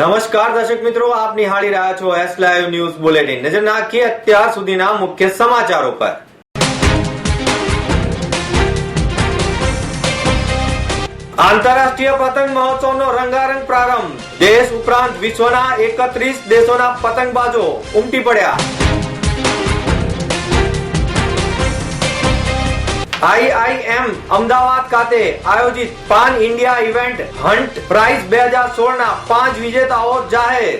નમસ્કાર દર્શક મિત્રો, આપ નિહાળી રહ્યા છો એસ લાઈવ ન્યૂઝ બુલેટિન નજર નાખીએ અત્યાર સુધીના મુખ્ય સમાચારો પર. આંતરરાષ્ટ્રીય પતંગ મહોત્સવનો રંગારંગ પ્રારંભ. દેશ ઉપરાંત વિશ્વના એકત્રીસ દેશોના પતંગબાજો ઉમટી પડ્યા. આઈઆઈએમ અમદાવાદ ખાતે આયોજિત pan India event Hult Prize બે હજાર સોળ ના પાંચ વિજેતાઓ જાહેર.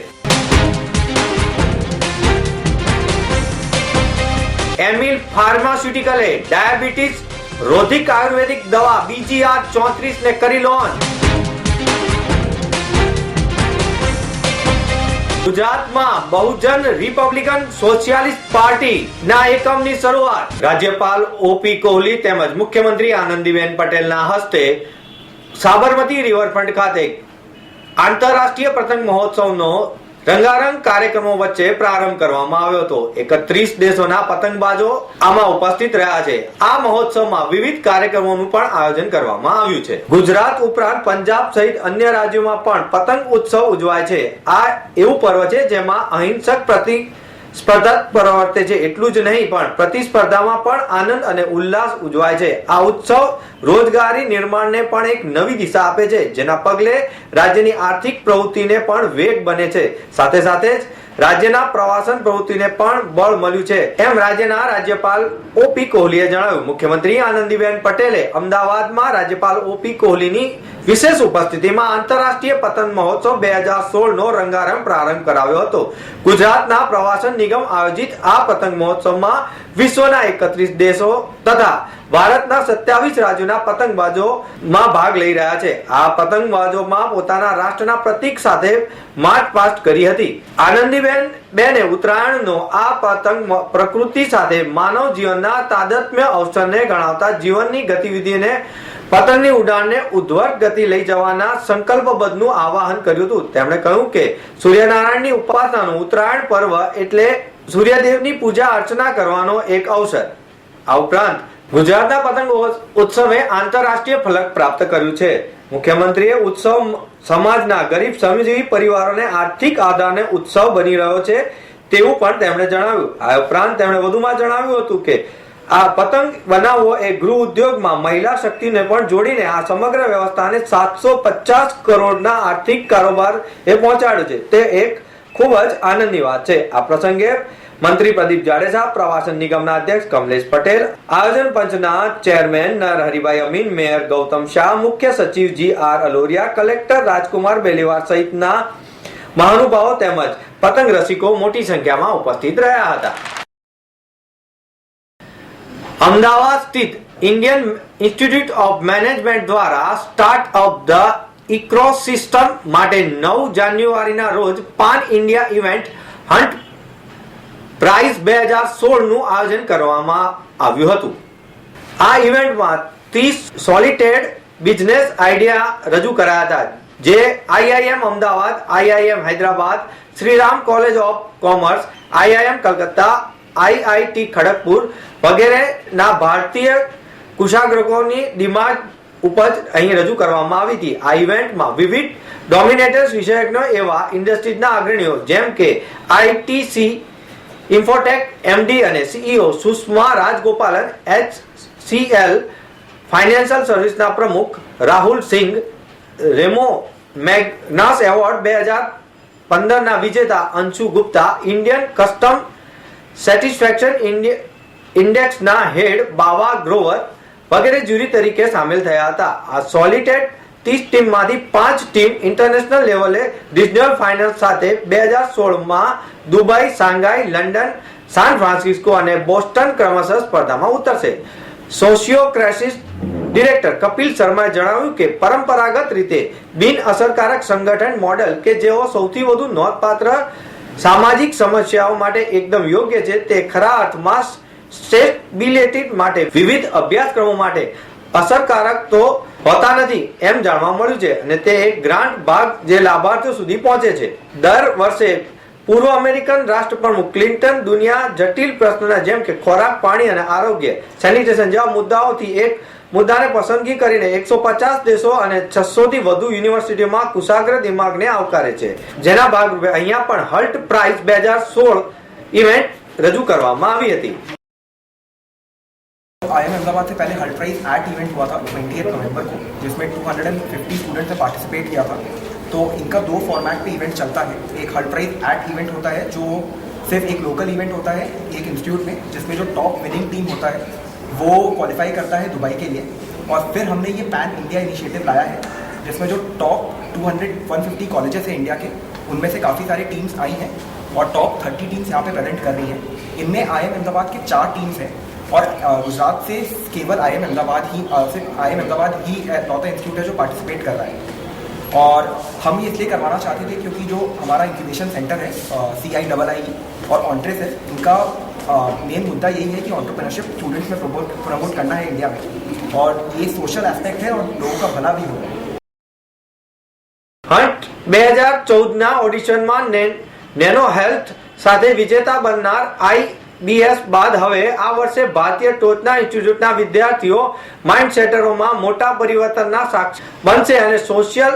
એમિલ ફાર્માસ્યુટિકલે ડાયાબિટીસ, રોધિક આયુર્વેદિક દવા, બીજીઆર ચોત્રીસ ને કરી લોન્ચ ગુજરાતમાં બહુજન રિપબ્લિકન સોશિયાલિસ્ટ પાર્ટી ના એકમની શરૂઆત. રાજ્યપાલ ઓપી કોહલી તેમજ મુખ્યમંત્રી આનંદીબેન પટેલના હસ્તે સાબરમતી રિવરફ્રન્ટ ખાતે આંતરરાષ્ટ્રીય પતંગ મહોત્સવનો રંગારંગ કાર્યક્રમો વચ્ચે પ્રારંભ કરવામાં આવ્યો હતો. એકત્રીસ દેશોના પતંગબાજો આમાં ઉપસ્થિત રહ્યા છે. આ મહોત્સવમાં વિવિધ કાર્યક્રમોનું પણ આયોજન કરવામાં આવ્યું છે. ગુજરાત ઉપરાંત પંજાબ સહિત અન્ય રાજ્યોમાં પણ પતંગ ઉત્સવ ઉજવાય છે. આ એવું પર્વ છે જેમાં અહિંસક પ્રતિ સ્પર્ધક પ્રવર્તે છે એટલું જ નહીં, પણ પ્રતિસ્પર્ધામાં પણ આનંદ અને ઉલ્લાસ ઉજવાય છે. આ ઉત્સવ રોજગારી નિર્માણને પણ એક નવી દિશા આપે છે, જેના પગલે રાજ્યની આર્થિક પ્રવૃત્તિને પણ વેગ બને છે. સાથે સાથે જ રાજ્યના પ્રવાસન પ્રવૃત્તિને પણ બળ મળ્યું છે. એમ રાજ્યના રાજ્યપાલ ઓપી કોહલીએ જણાવ્યું. મુખ્યમંત્રી આનંદીબેન પટેલે અમદાવાદમાં રાજ્યપાલ ઓપી કોહલીની વિશેષ ઉપસ્થિતિમાં આંતરરાષ્ટ્રીય પતંગ મહોત્સવ બે હજાર સોળ નો રંગારંગ પ્રારંભ કરાવ્યો હતો. ગુજરાતના પ્રવાસન નિગમ આયોજિત આ પતંગ મહોત્સવમાં વિશ્વના એકત્રીસ દેશો તથા ભારતના સત્યાવીસ રાજ્યોના પતંગબાજો માં ભાગ લઈ રહ્યા છે. આ પતંગબાજોમાં પોતાના રાષ્ટ્રના પ્રતીક સાથે માર્ચ પાસ્ટ કરી હતી. આનંદીબેન, બેને ઉત્તરાયણનો આ પતંગ પ્રકૃતિ સાથે માનવ જીવનના તાદત્મ્ય અવસરને ગણાવતા જીવનની ગતિવિધિને પતંગની ઉડાણને ઉદ્ધવર્ગ ગતિ લઈ જવાના સંકલ્પબદ્ધનું આવાહન કર્યું હતું. તેમણે કહ્યું કે સૂર્યનારાયણની ઉપાસનાનું ઉત્તરાયણ પર્વ એટલે સૂર્યદેવની પૂજા અર્ચના કરવાનો એક અવસર. આ ઉપરાંત ગુજરાતના પતંગ ઉત્સવે આંતરરાષ્ટ્રીય ફલક પ્રાપ્ત કર્યું છે. મુખ્યમંત્રીએ ઉત્સવ સમાજના ગરીબ શ્રમજીવી પરિવારોને આર્થિક આધારને ઉત્સવ બની રહ્યો છે તેવું પણ તેમણે જણાવ્યું. આ ઉપરાંત તેમણે વધુમાં જણાવ્યું હતું કે, આ પતંગ બનાવવો એ ગૃહ ઉદ્યોગમાં મહિલા શક્તિને પણ જોડીને આ સમગ્ર વ્યવસ્થાને સાતસો પચાસ કરોડના આર્થિક કારોબાર એ પહોંચાડ્યો છે. તે એક ખૂબ જ આનંદની વાત છે. આ પ્રસંગે મંત્રી પ્રદીપ જાડેજા, પ્રવાસન નિગમના અધ્યક્ષ કમલેશ પટેલ, આયોજન પંચના ચેરમેન નર હરિભાઈ અમીન, મેયર ગૌતમ શાહ, મુખ્ય સચિવ જી આર અલોરિયા, કલેક્ટર રાજકુમાર બેલીવાર સહિતના મહાનુભાવો તેમજ પતંગ રસિકો મોટી સંખ્યામાં ઉપસ્થિત રહ્યા હતા. અમદાવાદ સ્થિત ઇન્ડિયન ઇન્સ્ટિટ્યૂટ ઓફ મેનેજમેન્ટ દ્વારા સ્ટાર્ટ અપ ધ ઇકોસિસ્ટમ માટે નવ જાન્યુઆરીના રોજ pan India event Hult Prize બે હજાર સોળનું આયોજન કરવામાં આવ્યું હતું. આ ઇવેન્ટમાં ત્રીસ સોલિટેડ બિઝનેસ આઈડિયા રજૂ કરાયા હતા, જે IIM Ahmedabad, IIM Hyderabad, Shriram College of Commerce IIM Calcutta, IIT Kharagpur વગેરેના ભારતીય કુશાગ્રકોની ડિમાન્ડ ઉપજ અહીં રજૂ કરવામાં આવી હતી. આ ઇવેન્ટમાં વિવિધ ડોમિનેટર્સ વિષયકનો એવા ઇન્ડસ્ટ્રીઝના અગ્રણીઓ જેમ કે આઈટીસી ઇન્ફોટેક એમડી અને CEO Sushma Rajagopalan H CL financial સર્વિસના પ્રમુખ Rahul Singh, Ramon Magsaysay award બે હજાર પંદરના વિજેતા Anshu Gupta Indian custom satisfaction ઇન્ડેક્સના head Bawa Grover વગેરે જ્યુરી તરીકે સામેલ થયા હતા. આ સોલિટેડ ત્રીસ ટીમમાંથી પાંચ ટીમ ઇન્ટરનેશનલ લેવલે રિજનલ ફાઇનલ સાથે બે હજાર સોળમાં Dubai, Shanghai, London, San Francisco અને બોસ્ટન ક્રમશઃ સ્પર્ધામાં ઉતરશે. સોશિયોક્રેસિસ ડિરેક્ટર કપિલ શર્માએ જણાવ્યું કે પરંપરાગત રીતે બિન અસરકારક સંગઠન મોડલ કે જેઓ સૌથી વધુ નોંધપાત્ર સામાજિક સમસ્યાઓ માટે એકદમ યોગ્ય છે તે ખરા અર્થમાં સ્ટેબિલિટી માટે વિવિધ અભ્યાસક્રમો માટે અસરકારક તો હોતા નથી એમ જાણવા મળ્યું છે અને તે ગ્રાન્ટ ભાગ જે લાભાર્થીઓ સુધી પહોંચે છે. દર વર્ષે પૂર્વ અમેરિકન રાષ્ટ્રપ્રમુખ ક્લિન્ટન દુનિયા જટિલ પ્રશ્નોના જેમ કે ખોરાક, પાણી અને આરોગ્ય સેનિટેશન જેવા મુદ્દાઓથી એક મુદ્દાને પસંદગી કરીને એકસો પચાસ દેશો અને છસો થી વધુ યુનિવર્સિટીઓમાં કુશાગ્ર દિમાગને આવકારે છે. જેના ભાગરૂપે અહીંયા પણ હલ્ટ પ્રાઇઝ બે હજાર સોળ ઇવેન્ટ રજૂ કરવામાં આવી હતી. आई एम अहमदाबाद से पहले हल्ट प्राइज एट इवेंट हुआ था ट्वेंटी नवंबर को, जिसमें 250 स्टूडेंट्स ने पार्टिसिपेट किया था। तो इनका दो फॉर्मेट पे इवेंट चलता है। एक हल्ट प्राइज एट इवेंट होता है, जो सिर्फ़ एक लोकल इवेंट होता है, एक इंस्टीट्यूट में, जिसमें जो टॉप विनिंग टीम होता है, वो क्वालिफाई करता है दुबई के लिए। और फिर हमने ये पैन इंडिया इनिशिएटिव लाया है, जिसमें जो टॉप 200 150 कॉलेजेस हैं इंडिया के, उनमें से काफ़ी सारी टीम्स आई हैं और टॉप 30 टीम्स यहाँ पे प्रेजेंट कर रही हैं। इनमें आई एम अहमदाबाद के चार टीम्स हैं। और अ, गुजरात से केवल आई एम अहमदाबाद ही अ, सिर्फ आई एम अहमदाबाद ही नौता इंस्टीट्यूट है जो पार्टिसिपेट कर रहा है और हम ये इसलिए करवाना चाहते थे क्योंकि जो हमारा इंक्यूबेशन सेंटर है सी आई डबल आई और ऑन्ट्रेस है इनका मेन मुद्दा यही है कि ऑन्टरप्रेनरशिप स्टूडेंट्स में प्रमोट प्रमोट करना है इंडिया में और ये सोशल एस्पेक्ट है और लोगों का भला भी हो હન્ટ બે હજાર ચૌદના ઓડિશનમાં ને- નેનો હેલ્થ સાથે વિજેતા બનનાર આઈબીએસ બાદ હવે આ વર્ષે ભારતીય ટોચના ઇન્સ્ટિટ્યૂટના વિદ્યાર્થીઓ માઇન્ડ સેટરોમાં મોટા પરિવર્તનના સાક્ષી બનશે અને સોશિયલ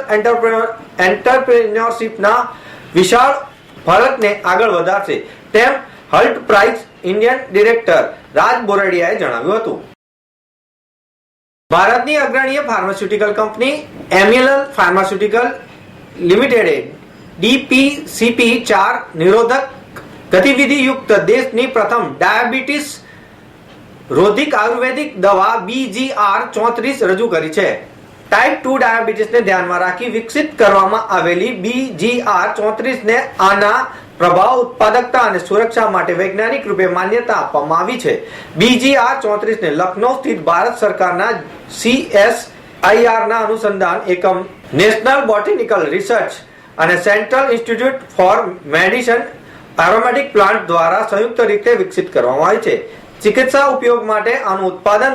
એન્ટરપ્રેન્યોરશિપના વિશાળ ફરકને આગળ વધારશે. તેમ Hult Prize Indian director Raj બોરડિયાએ જણાવ્યું હતું. ભારતની અગ્રણીય ફાર્માસ્યુટિકલ કંપની એમ્યુલલ ફાર્માસ્યુટિકલ લિમિટેડે ડીપીસીપી ચાર નિરોધક ગતિવિધિ યુક્ત દેશની પ્રથમ ડાયાબિટીસ રોધિક આયુર્વેદિક દવા બીજીઆર ચોત્રીસ રજૂ કરી છે. ટાઈપ ટુ ડાયાબિટીસને ધ્યાનમાં રાખી વિકસિત કરવામાં આવેલી બીજીઆર ચોત્રીસને આના પ્રભાવ, ઉત્પાદકતા અને સુરક્ષા માટે વૈજ્ઞાનિક રૂપે માન્યતા આપવામાં આવી છે. બીજીઆર ચોત્રીસને લખનૌ સ્થિત ભારત સરકારના સીએસ આઈઆરના અનુસંધાન એકમ નેશનલ બોટેનિકલ રિસર્ચ અને Central Institute for Medicine Aromatic Plant દ્વારા સંયુક્ત રીતે વિકસિત કરવામાં આવે છે. ચિકિત્સા ઉપયોગ માટે આનું ઉત્પાદન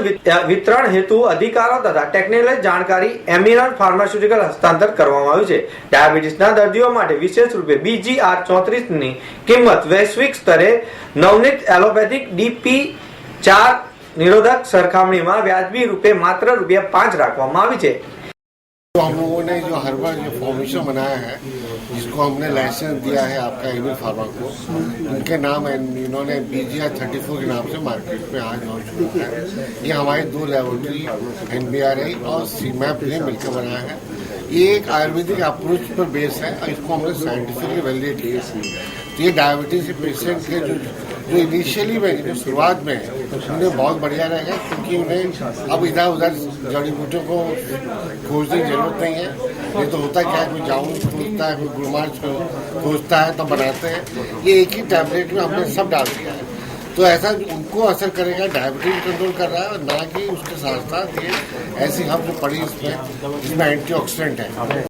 વિતરણ હેતુ અધિકારો તથા ટેકનિકલ જાણકારી એમિરન ફાર્માસ્યુટિકલ હસ્તાંતર કરવામાં આવ્યું છે. ડાયાબિટીસના દર્દીઓ માટે વિશેષ રૂપે બીજીઆર ચોત્રીસની કિંમત વૈશ્વિક સ્તરે નવનીત એલોપેથિક ડીપી ચાર નિરોધક સરખામણીમાં વ્યાજબી રૂપે માત્ર રૂપિયા પાંચ રાખવામાં આવી છે. तो हम लोगों ने जो हर्बल जो फॉर्मेशन बनाया है, जिसको हमने लाइसेंस दिया है आपका एविल फार्मा को, उनके नाम इन्होंने B G R thirty four के नाम से मार्केट में आज लॉन्च हुआ है। ये हमारी दो laboratory N B R I और सी मैप ने मिलकर बनाया है। ये एक आयुर्वेदिक अप्रोच पर बेस है और इसको हमने साइंटिफिकली वैलिडेट किया तो ये डायबिटीज़ पेशेंट के जो जो इनिशियली में, जो शुरुआत में उन्हें बहुत बढ़िया रहेगा, क्योंकि उन्हें अब इधर उधर जड़ी बूटियों को खोजने की ज़रूरत नहीं है। ये तो होता क्या है कोई जामुन खोजता है, कोई गुलमार्च को खोजता है तो बनाते हैं। ये एक ही टैबलेट में हमने सब डाल दिया है। तो ऐसा उनको असर करेगा डायबिटीज़ कंट्रोल कर रहा है, और ना कि उसके साथ साथ ये ऐसी हम जो पड़ी इसमें इसमें एंटी है।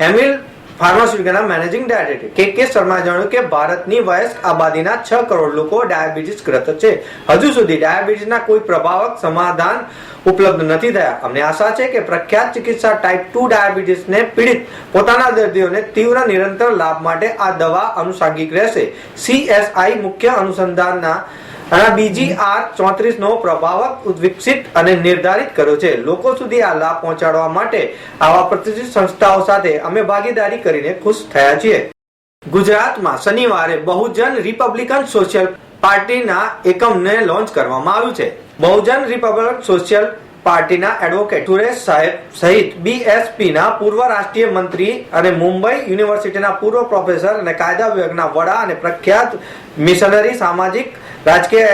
एमिल ફાર્માસ્યુટિકલના મેનેજિંગ ડાયરેક્ટર કે કે શર્મા જણાવ્યું કે ભારતની વયસ્ક આબાદીના છ કરોડ લોકો ડાયાબિટીસ ગ્રસ્ત છે. હજુ સુધી ડાયાબિટીસના કોઈ પ્રભાવક સમાધાન ઉપલબ્ધ નથી થયા. અમને આશા છે કે પ્રખ્યાત ચિકિત્સા ટાઈપ ટુ ડાયાબિટીસને પીડિત પોતાના દર્દીઓને તીવ્ર નિરંતર લાભ માટે આ દવા અનુસાંગિક રહેશે. સીએસઆઈ મુખ્ય અનુસંધાનના અને બીજી આર ચોત્રીસ નો પ્રભાવક વિકસિત અને નિર્ધારિત કર્યો છે. લોકો સુધી આ લાભ પહોંચાડવા માટે આવા પ્રતિષ્ઠિત સંસ્થાઓ સાથે અમે ભાગીદારી કરીને ખુશ થયા છીએ. ગુજરાતમાં શનિવારે બહુજન રિપબ્લિકન સોશિયલ પાર્ટીના એકમને લોન્ચ કરવામાં આવ્યું છે. બહુજન રિપબ્લિક સોશિયલ પાર્ટીના એડવોકેટ સુરેશ સાહેબ સહિત બીએસપી ના પૂર્વ રાષ્ટ્રીય મંત્રી અને મુંબઈ યુનિવર્સિટીના પૂર્વ પ્રોફેસર અને કાયદા વિભાગના વડા અને પ્રખ્યાત મિશનરી સામાજિક રાજકીય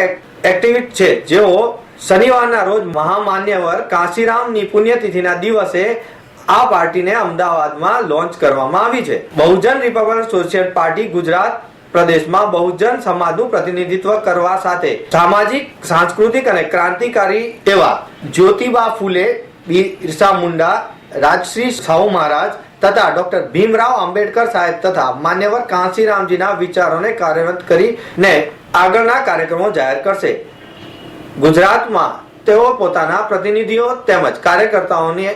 એક્ટિવિસ્ટ છે. જેઓ શનિવારના રોજ મહામાન્યવર કાશીરામની પુણ્યતિથિના દિવસે આ પાર્ટીને અમદાવાદમાં લોન્ચ કરવામાં આવી છે. Bahujan Republic Social Party Gujarat પ્રદેશમાં બહુજન સમાજનું પ્રતિનિધિત્વ કરવા સાથે સામાજિક, સાંસ્કૃતિક અને ક્રાંતિકારી એવા જ્યોતિબા ફૂલે, બિરસા મુંડા, રાજશ્રી સાહુ મહારાજ તથા ડોક્ટર ભીમરાવ આંબેડકર સાહેબ તથા માન્યવર કાંસીરામજીના વિચારોને કાર્યરત કરીને આગળના કાર્યક્રમો જાહેર કરશે. ગુજરાતમાં તેઓ પોતાના પ્રતિનિધિઓ તેમજ કાર્યકર્તાઓની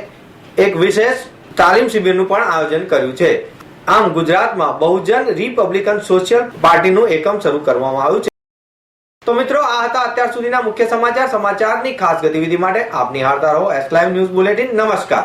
એક વિશેષ તાલીમ શિબિરનું પણ આયોજન કર્યું છે. આમ ગુજરાતમાં બહુજન રિપબ્લિકન સોશિયલ પાર્ટીનું એકમ શરૂ કરવામાં આવ્યું છે. તો મિત્રો, આ હતા અત્યાર સુધીના મુખ્ય સમાચાર. સમાચારની ખાસ ગતિવિધિ માટે આપની હારતા રહો. એસ લાઈવ ન્યૂઝ બુલેટિન નમસ્કાર.